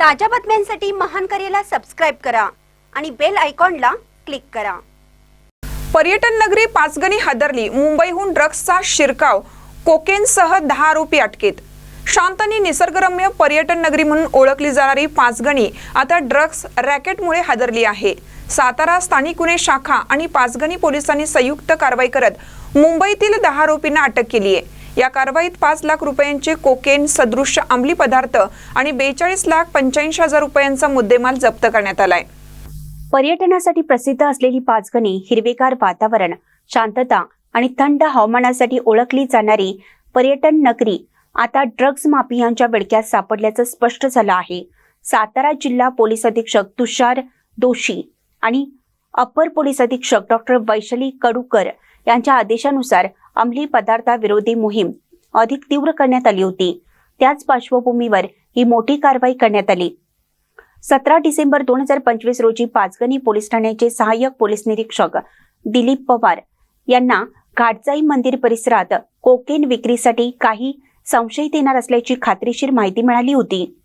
ताज्या बातम्यांसाठी महान करेला सबस्क्राईब करा आणि बेल आयकॉनला क्लिक करा. पर्यटन नगरी पाचगणी हादरली. मुंबईहून ड्रग्सचा शिरकाव. कोकेनसह दहा आरोपी अटकेत. शांतनी निसर्गरम्य पर्यटन नगरी म्हणून ओळखली जाणारी पाचगणी आता ड्रग्स रॅकेटमुळे हादरली आहे. सातारा स्थानिक गुन्हे शाखा आणि पाचगणी पोलिसांनी संयुक्त कारवाई करत मुंबईतील दहा आरोपींना अटक केली आहे या कारवाईत पाच लाख रुपयांचे कोकेन सदृश्य अंमली पदार्थ आणि बेचाळीस लाख पंच्याऐंशी हजार रुपयांचा मुद्देमाल जप्त करण्यात आलाय. पर्यटनासाठी प्रसिद्ध असलेली पाचगणी हिरवेगार वातावरण शांतता आणि थंड हवामानासाठी ओळखली जाणारी पर्यटन नगरी आता ड्रग्ज माफियांच्या विळक्यात सापडल्याचं स्पष्ट झालं आहे. सातारा जिल्हा पोलीस अधीक्षक तुषार दोशी आणि अपर पोलीस अधीक्षक डॉक्टर वैशाली कडूकर यांच्या आदेशानुसार अंमली पदार्थाविरोधी मोहीम अधिक तीव्र करण्यात आली होती. त्याच पार्श्वभूमीवर ही मोठी कारवाई करण्यात आली. सतरा डिसेंबर दोन हजार पंचवीस रोजी पाचगणी पोलीस ठाण्याचे सहाय्यक पोलीस निरीक्षक दिलीप पवार यांना घाटजाई मंदिर परिसरात कोकेन विक्रीसाठी काही संशयित येणार असल्याची खात्रीशीर माहिती मिळाली होती.